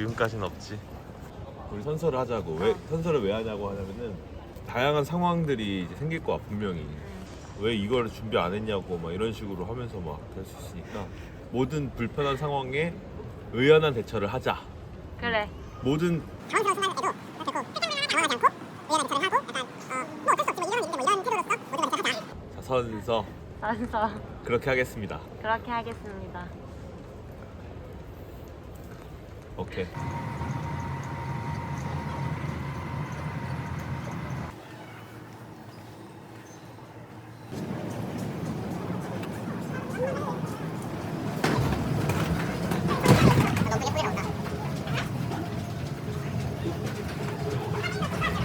지금까지는 없지. 우리 선서를 하자고. 왜 선서를 왜 하냐고 하냐면은 다양한 상황들이 이제 생길 거야 분명히. 왜 이걸 준비 안 했냐고 막 이런 식으로 하면서 막 될 수 있으니까 모든 불편한 상황에 의연한 대처를 하자. 그래. 모든 당황스러운 순간에도 결코 당황하지 않고 의연한 대처를 하고 약간 어뭐 어쩔 수 없지 뭐 이런 일인데 뭐 이런 태도로서 모든 걸 대처하자 자, 선서 알았어. 그렇게 하겠습니다. 그렇게 하겠습니다. 오케이.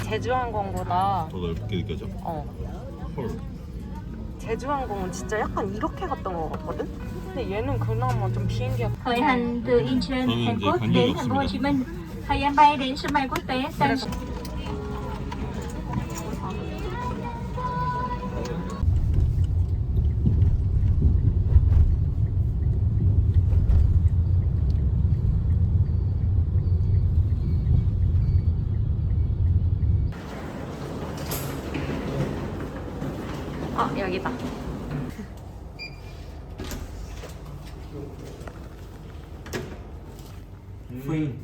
제주항공보다 더 넓게 느껴져. 어 헐. 제주항공은 진짜 약간 이렇게 갔던 것 같거든. 근데 얘는 그나마 좀 비행기가 khởi hành từ Incheon, Hàn Quốc đến thành phố Hồ. Chí Minh. Thời gian bay đến sân bay quốc tế Tân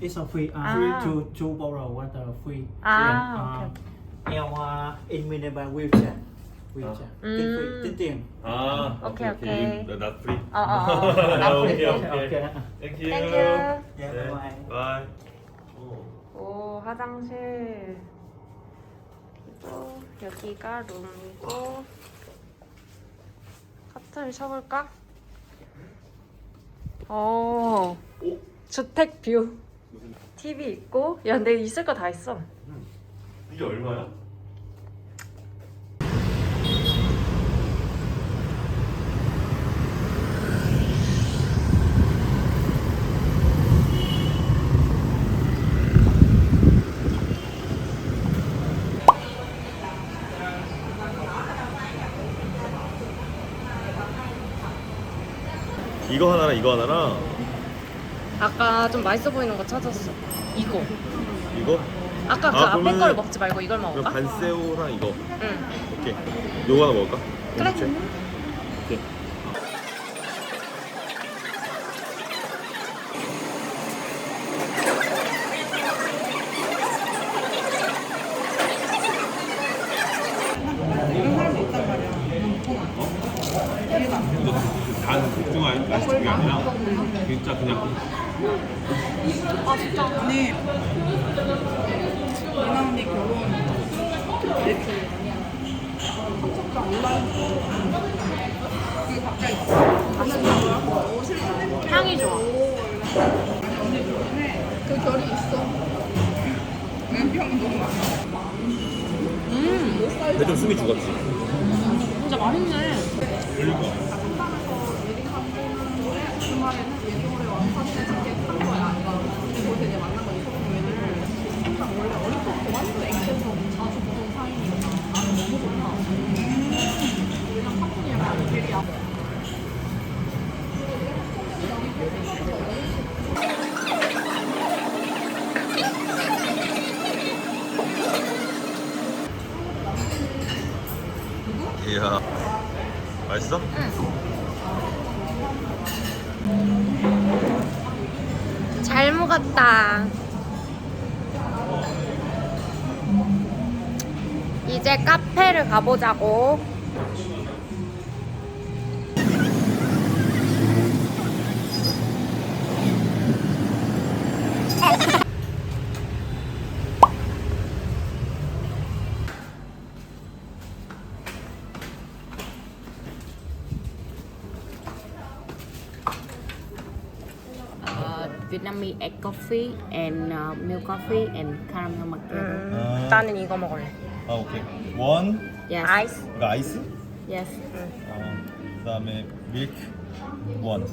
It's a free. Uh, Ah. free to to borrow water free. Ah, And, uh, eo uh, in minimal wheelchair. Wheelchair. Ah. Tính free. Mm. Tính tiền. 아, 오케이, 오케이. 나 프리. 어, 어, 어. 나 오케이, 프리. 오케이. Okay. 땡큐. 땡큐. Yeah. 네. Bye bye. 바이. 오 화장실. 그리고 여기가 룸이고. 커튼을 쳐볼까? 어. 주택 뷰. TV 있고. 야, 근데 있을 거 다 있어. 이게 얼마야? 이거 하나랑 이거 하나랑 아까 좀 맛있어 보이는 거 찾았어. 이거. 이거 아까 그 아, 앞에 그러면은- 걸 먹지 말고 이걸 그럼 먹을까? 반새우랑 이거 응. 오케이 요거 하나 먹을까? 그래. 오케이. 오케이. 단 복숭아 아이스크림이 아니라 진짜 그냥 아니 이나 언니 결혼 매출 삼척장 온라인 그게 갑자기 맛있다고요? 옷을 사는 향이 좋아. 언니 때문에 그 결이 있어 왼병이 너무 많아 숨이 죽었지 진짜 맛있네. 이제 카페를 가보자고. uh, Vietnamese egg coffee and uh, milk coffee and caramel macchiato. 음, 나는 이거 먹을래. 아 오케이 원 Yes. 아이스. 이거 아이스? Yes. 어, 그다음에 밀크 원.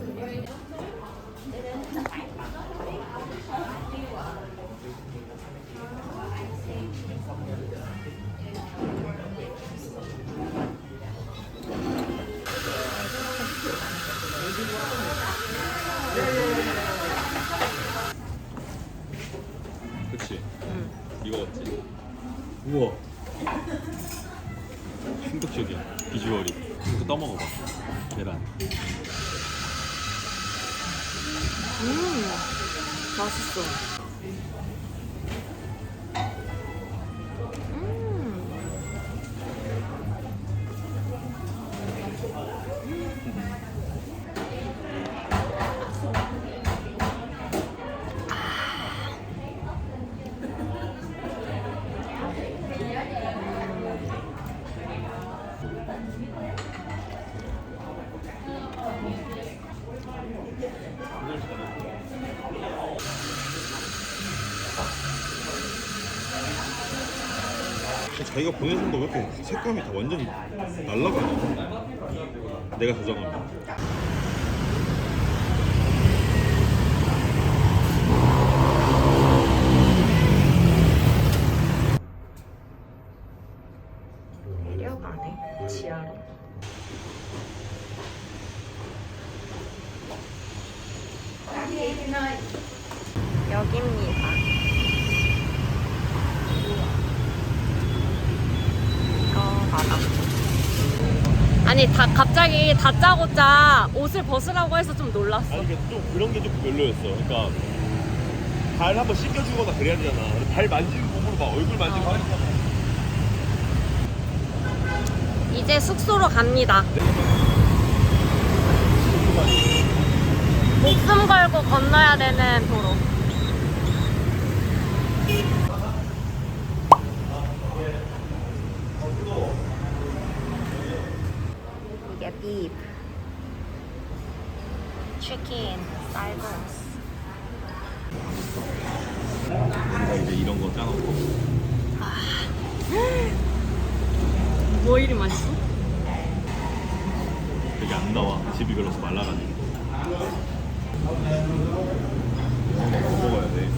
자기가 보내준 거 왜 이렇게 색감이 다 완전 날라가냐 내가 저장한 거 내려가네, 지하로. 여기입니다. 이거 바다. 아니 다 갑자기 다짜고짜 옷을 벗으라고 해서 좀 놀랐어. 아니 근데 좀 그런 게 좀 별로였어 그러니까 발 한번 씻겨주거나 그래야 되잖아 근데 발 만지는 몸으로 막 얼굴 만지고 하니까 이제 숙소로 갑니다. 목숨 걸고 건너야 되는 도로. 이게 비프, 치킨, 쌀국수. 우리가 이제 이런 거 짜놓고. 뭐 이리 맛있어? 되게 안 나와. 집이 그래서 말라가지고. 먹어야 돼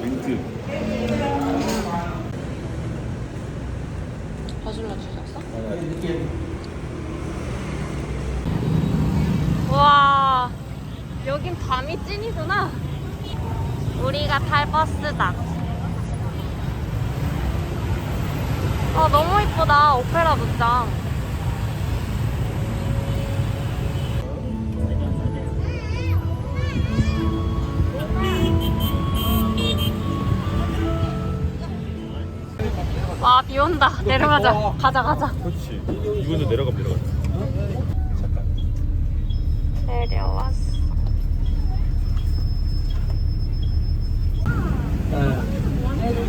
멘트 주셨어? 와 여긴 밤이 찐이구나. 우리가 탈 버스다. 아 너무 이쁘다 오페라 극장 비 온다. 내려가자. 가자 가자. 그렇지. 이거는 내려가 잠깐. 내려왔어.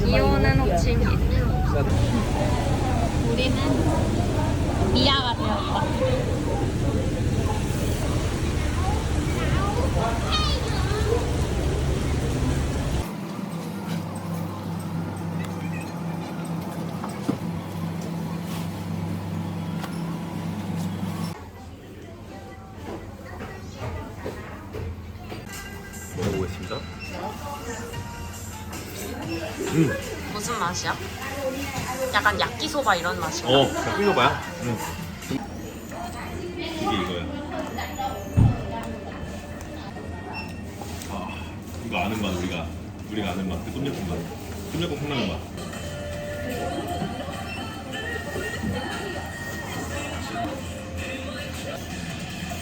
비 오는 호치민 우리는 미아가 되었다 야끼소바 이런 맛이야 어, 그냥 끓여봐야. 응. 이게 이거야. 아, 이거 아는 맛 우리가 우리가 아는 맛. 그 똠양꿍 맛. 똠양꿍 콩나물 맛.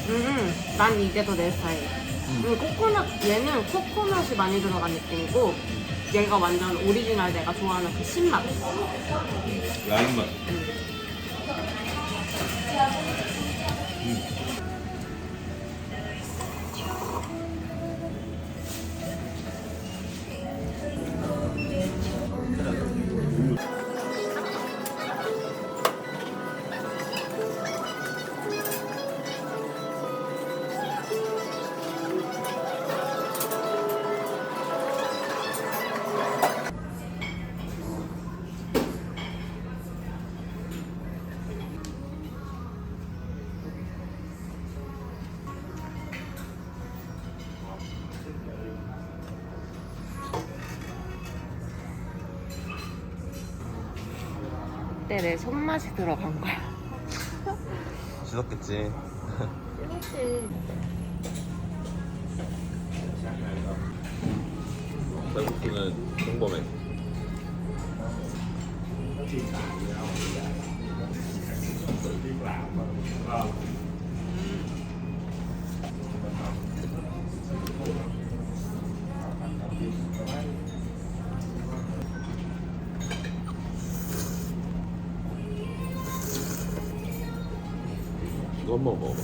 음, 난 이게 더 내 스타일. 음, 코코넛, 얘는 코코넛이 많이 들어간 느낌이고, 얘가 완전 오리지널 내가 좋아하는 그 신맛. 라임 맛. 때내 손맛이 들어간 거야. 씻었겠지. 쌀국수는 평범해. 이거 한번 먹어봐.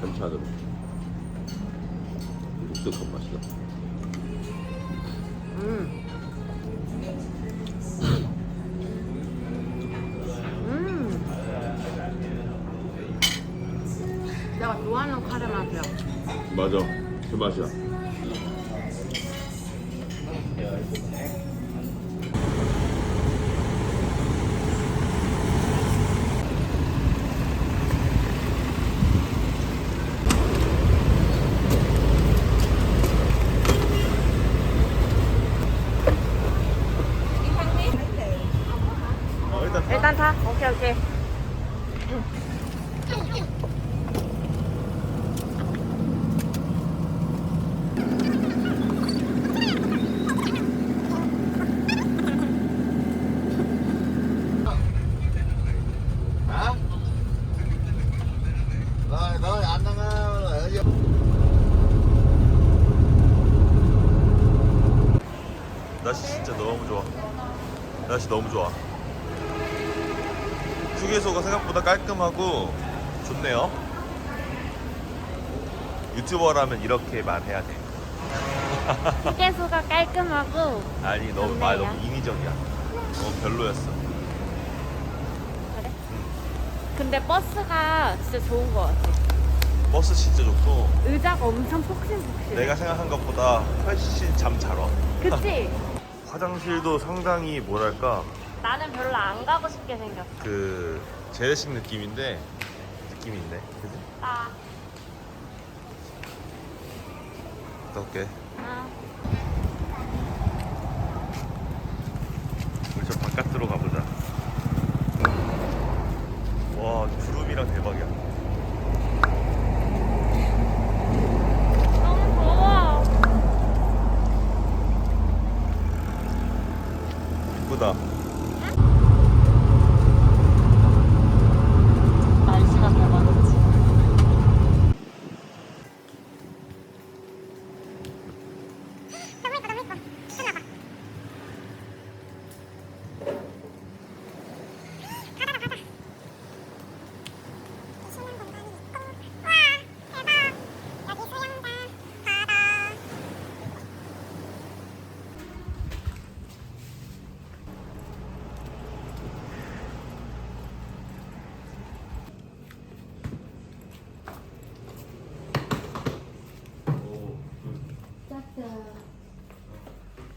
반찬으로. 독특한 맛이다. 음. 음. 내가 좋아하는 카레 맛이야. 맞아. 그 맛이야. 어, 일단 타. 일단 타. 오케이 오케이. Rồi, thôi anh đang ờ, ở dưới 날씨 진짜 너무 좋아. 날씨 너무 좋아. 휴게소가 생각보다 깔끔하고 좋네요. 유튜버라면 이렇게 말해야 돼. 휴게소가 깔끔하고 아니 너무 말 너무 인위적이야. 너무 별로였어. 근데 버스가 진짜 좋은 것 같아. 버스 진짜 좋고 의자가 엄청 폭신폭신. 내가 생각한 것보다 훨씬 잠 잘 와. 그치? 화장실도 상당히 뭐랄까 나는 별로 안 가고 싶게 생겼어. 그 재래식 느낌인데 느낌이 있네. 그지? 아, 어떡해. 아. 우리 저 바깥으로 가보자. 와 구름이랑 대박이야. 너무 더워. 이쁘다. 날씨가 대박이지.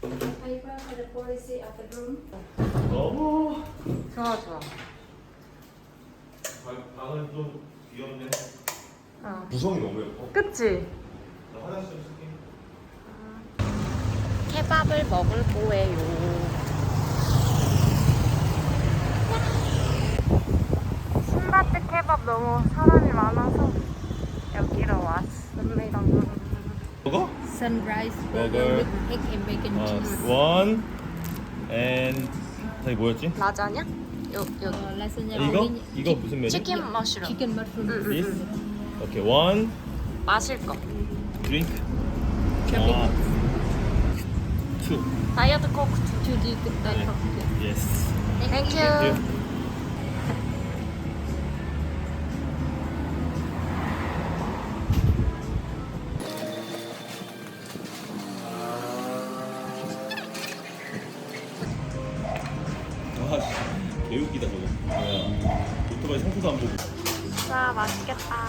너무 예뻐 너무 예뻐 미쳤나봐 바다다 바다 신난 공간이 있고 와 대박 여기 수영장 바다 너무 좋아 좋아. 방은 좀 귀엽네. 어. 구성이 너무 예뻐. 그치? 나 화장실 좀 쓸게. 케밥을 먹을 거예요. 신바트 케밥 너무 사람이 많아서 여기로 왔습니다. 먹어? Sunrise burger with egg and bacon 어, 원 and 저기 뭐였지? 라자냐? 요 여기. 라사냐 이거? 이거 무슨 메뉴? 치킨 머쉬룸. chicken mushroom. This? 오케이 원 마실 거. 드링크 아 투 다이어트 코크. 예스 땡큐. 와 맛있겠다.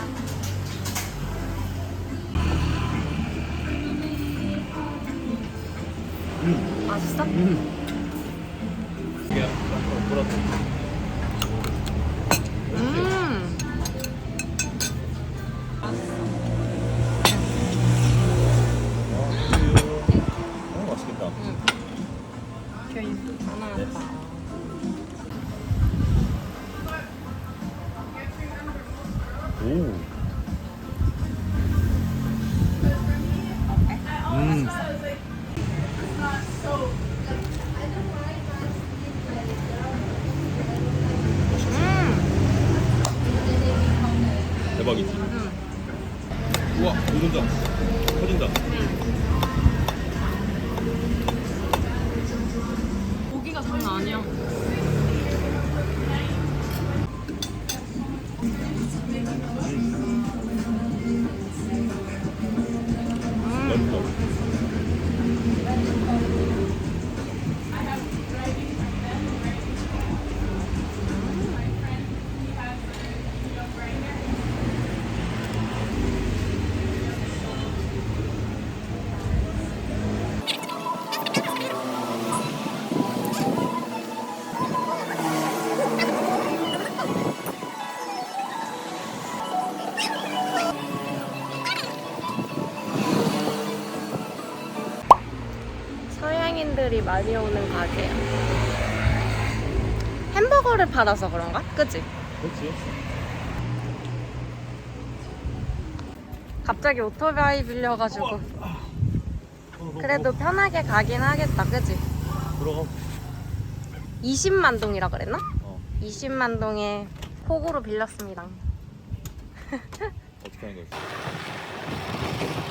맛있어? 야 뭐라고 음. 대박이지. 우와, 녹는다. 서양인들이 많이 오는 가게야. 햄버거를 팔아서 그런가? 그치? 그렇지. 갑자기 오토바이 빌려가지고. 그래도 편하게 가긴 하겠다, 그치? 그럼. 20만 동이라 그랬나? 어. 20만 동에 폭우로 빌렸습니다. 어떻게 하는 거지?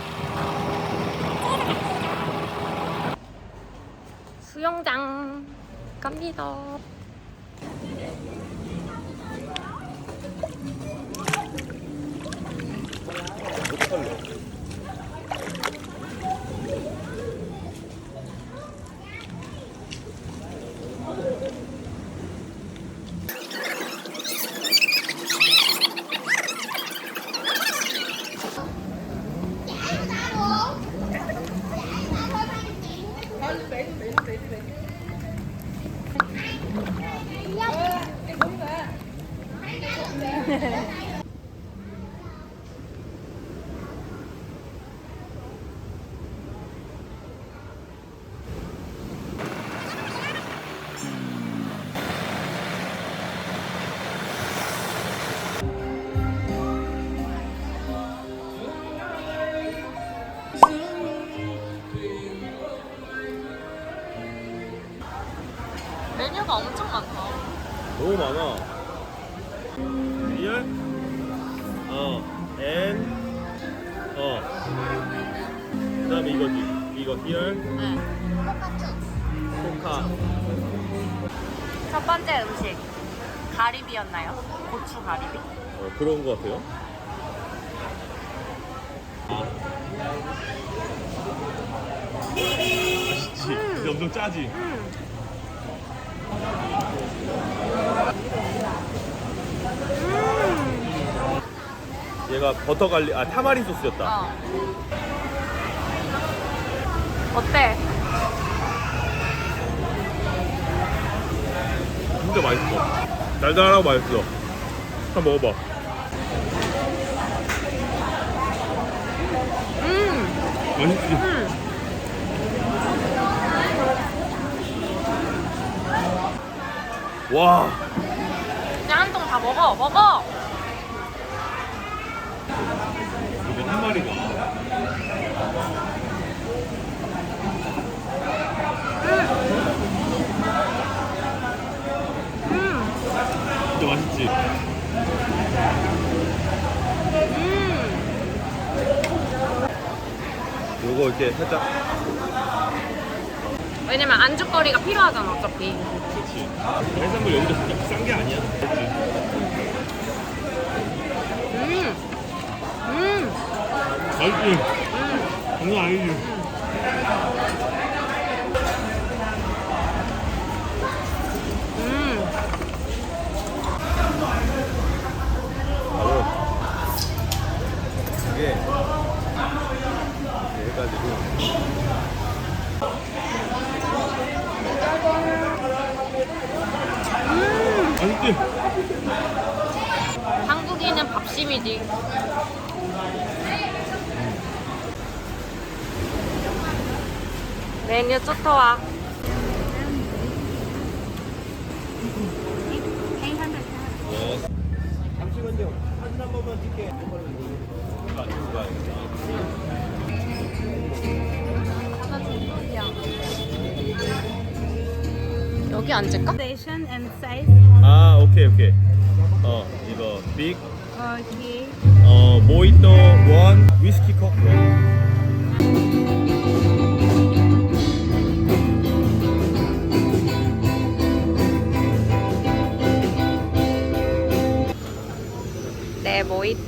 수영장 갑니다. 리얼? 어. N. 어. 그 다음에 이거지. 이거 히얼. 네. 코카. 첫 번째 음식 가리비였나요? 고추 가리비? 어, 그런 거 같아요. 아. 맛있지? 근데 엄청 짜지? 얘가 버터 갈리, 아, 타마린 소스였다. 어. 어때? 진짜 맛있어. 달달하고 맛있어. 한번 먹어봐. 음, 맛있지? 음. 와. 그냥 한 통 다 먹어, 먹어. 이거 한 마리가. 음, 진짜 맛있지? 음. 요거 이렇게 살짝. 왜냐면 안주거리가 필요하잖아, 어차피. 그렇지. 해산물 여기도 진짜 비싼 게 아니야. 그렇지. 음, 음, 맛있지? 음. 장난 아니지? 음. 바로 이게 이렇게 해가지고 맛있지? 한국인은 밥심이지. 메뉴 좋더와. 네. 잠시만요. 사진 한 번만 여기 앉을까? Station and size. 아 오케이 오케이 어 이거 빅. 어 모히또 원 위스키 컵 원. Boyd